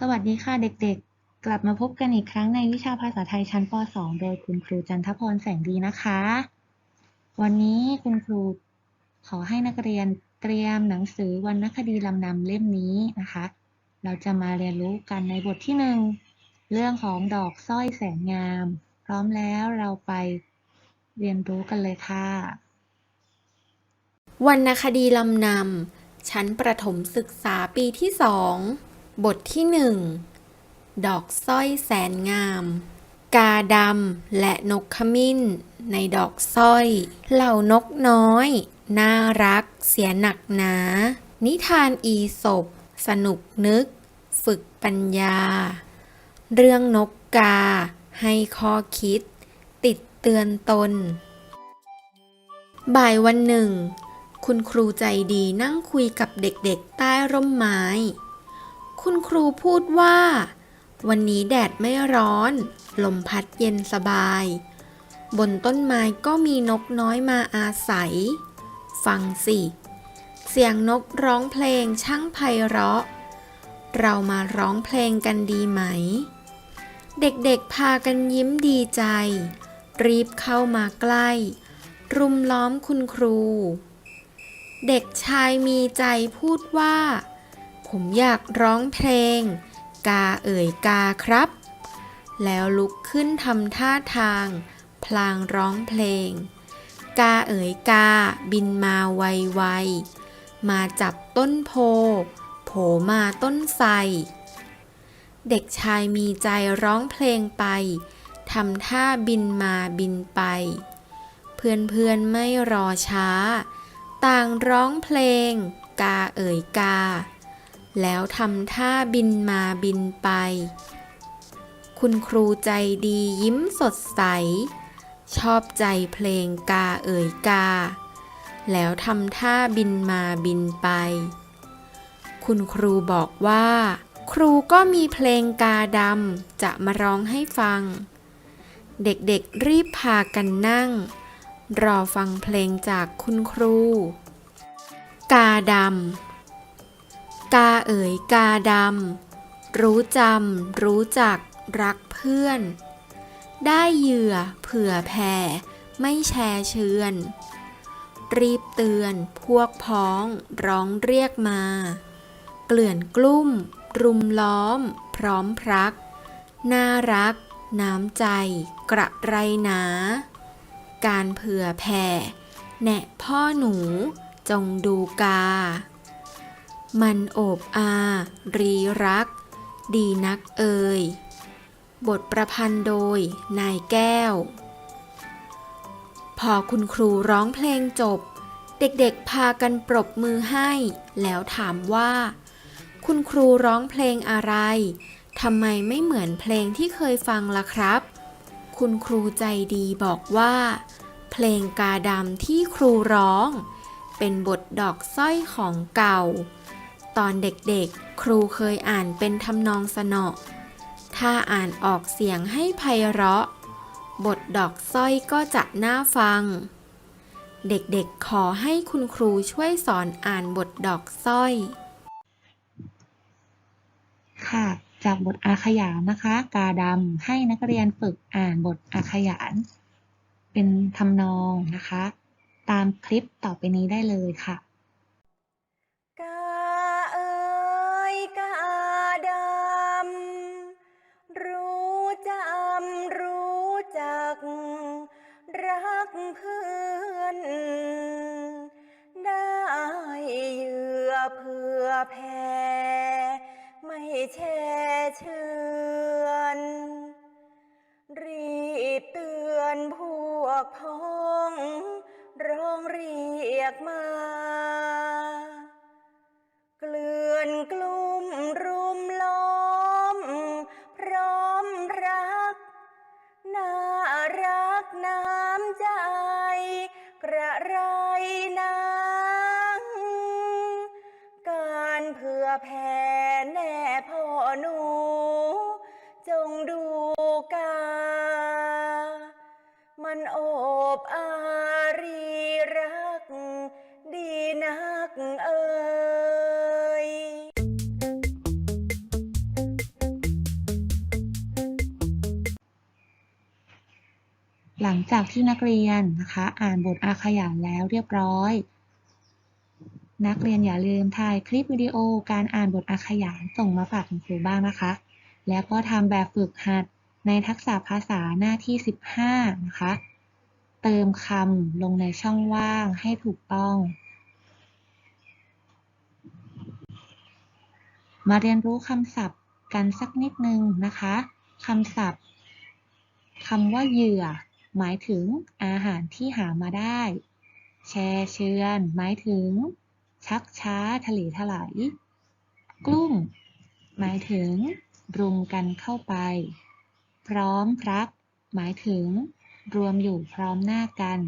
สวัสดีค่ะเด็กๆ กลับมาพบกันอีกครั้งในวิชาภาษาไทยชั้นป .2 โดยคุณครูจันทพรแสงดีนะคะ วันนี้คุณครูขอให้นักเรียนเตรียมหนังสือวรรณคดีลำนำเล่มนี้นะคะ เราจะมาเรียนรู้กันในบทที่หนึ่งเรื่องของดอกสร้อยแสนงาม พร้อมแล้วเราไปเรียนรู้กันเลยค่ะวรรณคดีลำนำชั้นประถมศึกษาปีที่สอง บทที่หนึ่งดอกสร้อยแสนงาม กาดำและนกขมิ้น ในดอกสร้อย เหล่านกน้อย น่ารัก เสียหนักหนา นิทานอีสบสนุกนึก ฝึกปัญญา เรื่องนกกา ให้ข้อคิด ติดเตือนตน บ่ายวันหนึ่ง คุณครูใจดีนั่งคุยกับเด็กๆใต้ร่มไม้ คุณครูพูดว่า วันนี้แดดไม่ร้อน ลมพัดเย็นสบาย บนต้นไม้ก็มีนกน้อยมาอาศัย ฟังสิ เสียงนกร้องเพลงช่างไพเราะ เรามาร้องเพลงกันดีไหม เด็กๆพากันยิ้มดีใจ รีบเข้ามาใกล้ รุมล้อมคุณครู เด็กชายมีใจพูดว่า ผมอยากร้องเพลง กาเอ่ยกาครับ แล้วลุกขึ้นทำท่าทาง พลางร้องเพลง กาเอ๋ยกาบินมาไวๆมาจับต้นโพโผมาต้นไทรเด็กชายมีใจร้องเพลงไปทำท่าบินมาบินไป เพื่อนๆไม่รอช้า ต่างร้องเพลง กาเอ่ยกา แล้วทำท่าบินมาบินไป คุณครูใจดียิ้มสดใส ชอบใจเพลงกาเอ่ยกา แล้วทำท่าบินมาบินไป คุณครูบอกว่า ครูก็มีเพลงกาดำจะมาร้องให้ฟัง เด็กๆรีบพากันนั่ง รอฟังเพลงจากคุณครู กาดำ กาเอ๋ยกาดำ รู้จำ รู้จัก รักเพื่อน ได้เหยื่อ เผื่อแผ่ ไม่แชร์เชือน รีบเตือน พวกพ้อง ร้องเรียกมา เกลื่อนกลุ้มรุมล้อม พร้อมพรัก น่ารัก น้ำใจ กระไรหนา การเผื่อแผ่ แนะพ่อหนู จงดูกา มันโอบอา รีรัก ดีนักเอ่ย บทประพันธ์โดย นายแก้ว พอคุณครูร้องเพลงจบ เด็กๆพากันปรบมือให้ แล้วถามว่า คุณครูร้องเพลงอะไร ทำไมไม่เหมือนเพลงที่เคยฟังล่ะครับ คุณครูใจดีบอกว่า เพลงกาดำที่ครูร้อง เป็นบทดอกสร้อยของเก่า ตอนเด็กๆ ครูเคยอ่านเป็นทำนองสนอถ้าอ่านออกเสียงให้ไพเราะ บทดอกสร้อยก็จะน่าฟัง เด็กๆ ขอให้คุณครูช่วยสอนอ่านบทดอกสร้อย ค่ะ จากบทอาขยานนะคะ กาดำให้นักเรียนฝึกอ่านบทอาขยาน เป็นทำนองนะคะ ตามคลิปต่อไปนี้ได้เลยค่ะ แผ่ไม่แช่เชือน รีบเตือนพวกพ้อ หลังจากที่นักเรียนนะคะอ่านบทอาขยานแล้วเรียบร้อย นักเรียนอย่าลืมถ่ายคลิปวิดีโอการอ่านบทอาขยานส่งมาฝากคุณครูบ้างนะคะ แล้วก็ทำแบบฝึกหัดในทักษะภาษาหน้าที่ 15 นะคะ เติมคำลงในช่องว่างให้ถูกต้อง มาเรียนรู้คำศัพท์กันสักนิดนึงนะคะคำศัพท์คำว่าเหยื่อ หมายถึงอาหารที่หามาได้ แชร์เชือน หมายถึง ชักช้าทะเลถลายกลุ้มหมายถึง รุมกันเข้าไป พร้อมรัก หมายถึง รวมอยู่พร้อมหน้ากัน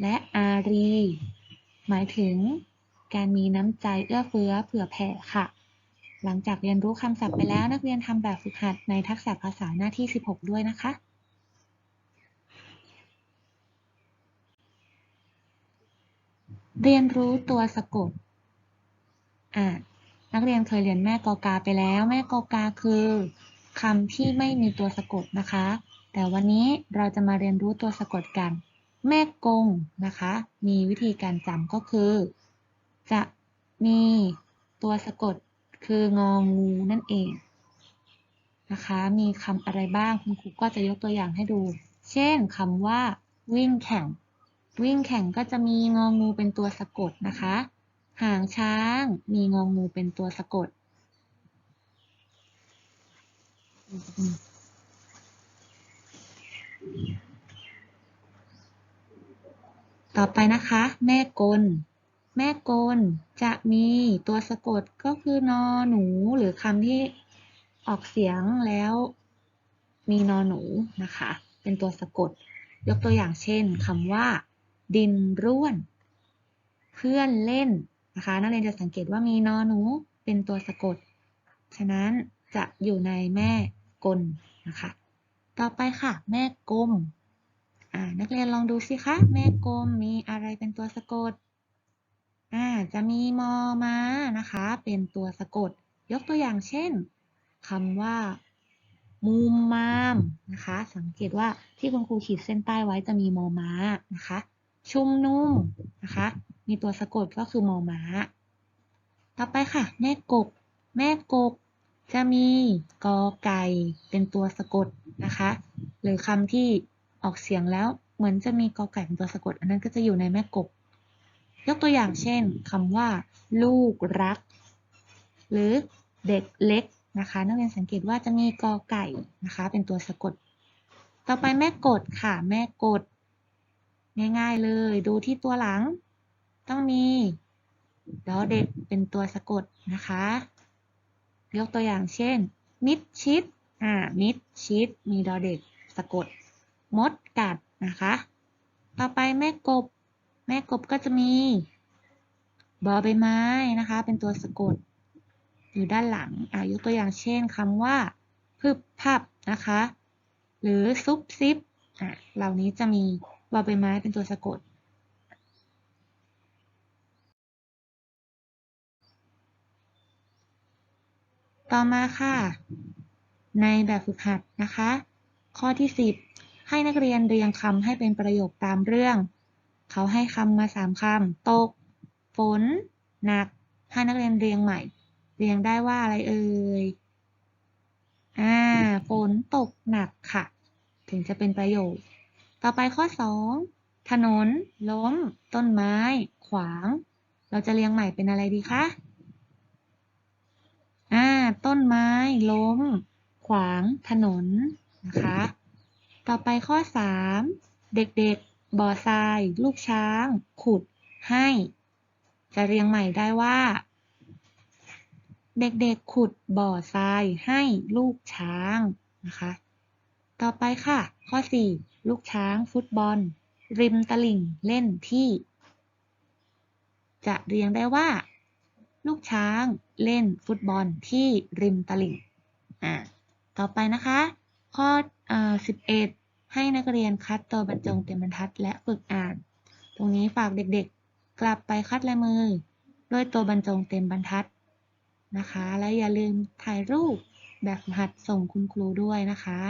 และอารี หมายถึง การมีน้ำใจเอื้อเฟื้อเผื่อแผ่ค่ะ หลังจากเรียนรู้คำศัพท์ไปแล้วนักเรียนทำแบบฝึกหัดในทักษะภาษาหน้าที่ 16 ด้วยนะคะ เรียนรู้ตัวสะกด อ่านักเรียนเคยเรียนแม่กอกาไปแล้ว แม่กอกาคือคำที่ไม่มีตัวสะกดนะคะ แต่วันนี้เราจะมาเรียนรู้ตัวสะกดกัน แม่กงนะคะ มีวิธีการจำก็คือ จะมีตัวสะกดคืององูนั่นเองนะคะ มีคำอะไรบ้างคุณครูก็จะยกตัวอย่างให้ดู เช่นคำว่า วิ่งแข่ง วิ่งแข่งก็จะมีงองูเป็นตัวสะกดนะคะ หางช้างมีงองูเป็นตัวสะกด ต่อไปนะคะ แม่กล แม่กลจะมีตัวสะกดก็คือนอหนูหรือคำที่ออกเสียงแล้วมีนอหนูนะคะ เป็นตัวสะกด ยกตัวอย่างเช่นคำว่า ดินร่วน เพื่อนเล่นนะคะนักเรียนจะสังเกตว่ามีนอหนูเป็นตัวสะกด ฉะนั้นจะอยู่ในแม่กลนะคะ ต่อไปค่ะ แม่กลมอ่านักเรียนลองดูสิคะแม่กลมมีอะไรเป็นตัวสะกดอ่าจะมีมอมานะคะ เป็นตัวสะกด ยกตัวอย่างเช่นคำว่ามุมมามนะคะ สังเกตว่าที่คุณครูขีดเส้นใต้ไว้จะมีมอมานะคะ ชุมนุมนะคะ มีตัวสะกดก็คือมอม้า ต่อไปค่ะ แม่กบแม่กบจะมีกอไก่เป็นตัวสะกดนะคะ หรือคำที่ออกเสียงแล้วเหมือนจะมีกอไก่เป็นตัวสะกด อันนั้นก็จะอยู่ในแม่กบยกตัวอย่างเช่นคำว่า ลูกรัก หรือเด็กเล็กนะคะ นักเรียนสังเกตว่าจะมีกอไก่นะคะ เป็นตัวสะกด ต่อไปแม่กดค่ะ แม่กด ง่าย ๆ เลย ดูที่ตัวหลัง ต้องมีดอเด็กเป็นตัวสะกดนะคะ ยกตัวอย่างเช่น มิดชิดอ่ามิดชิดมีดอเด็กสะกด มดกัดนะคะ ต่อไปแม่กบ แม่กบก็จะมี บอใบไม้นะคะ เป็นตัวสะกด อยู่ด้านหลังอ่ายกตัวอย่างเช่นคำว่าพึบพับนะคะ หรือซุบซิบอะเหล่านี้จะมี บอใบไม้ เป็นตัวสะกดต่อมาค่ะ ในแบบฝึกหัดนะคะ ข้อที่ 10 ให้นักเรียนเรียงคำให้เป็นประโยคตามเรื่อง เขาให้คำมา3คำตก ฝน หนัก ให้นักเรียนเรียงใหม่ เรียงได้ว่าอะไรเอ่ย อ่า ฝนตกหนักค่ะ ถึงจะเป็นประโยค ต่อไปข้อ 2 ถนน ล้ม ต้นไม้ ขวาง เราจะเรียงใหม่เป็นอะไรดีคะอ่า ต้นไม้ ล้ม ขวาง ถนน นะคะ ต่อไปข้อ 3 เด็กๆ บ่อทราย ลูกช้าง ขุด ให้ จะเรียงใหม่ได้ว่า เด็กๆ ขุด บ่อทราย ให้ ลูกช้าง นะคะ ต่อไปค่ะ ข้อ 4 ลูกช้าง ฟุตบอล ริมตลิ่ง เล่นที่ จะเรียงได้ว่า ลูกช้างเล่นฟุตบอลที่ริมตลิ่ง อ่า ต่อไปนะคะ ข้ออ่อ11ให้นักเรียนคัดตัวบรรจงเต็มบรรทัดและฝึกอ่าน ตรงนี้ฝากเด็กๆ กลับไปคัดลายมือ ด้วยตัวบรรจงเต็มบรรทัดนะคะ และอย่าลืมถ่ายรูปแบบหัดส่งคุณครูด้วยนะคะ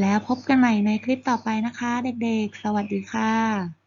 แล้วพบกันใหม่ในคลิปต่อไปนะคะ เด็กๆ สวัสดีค่ะ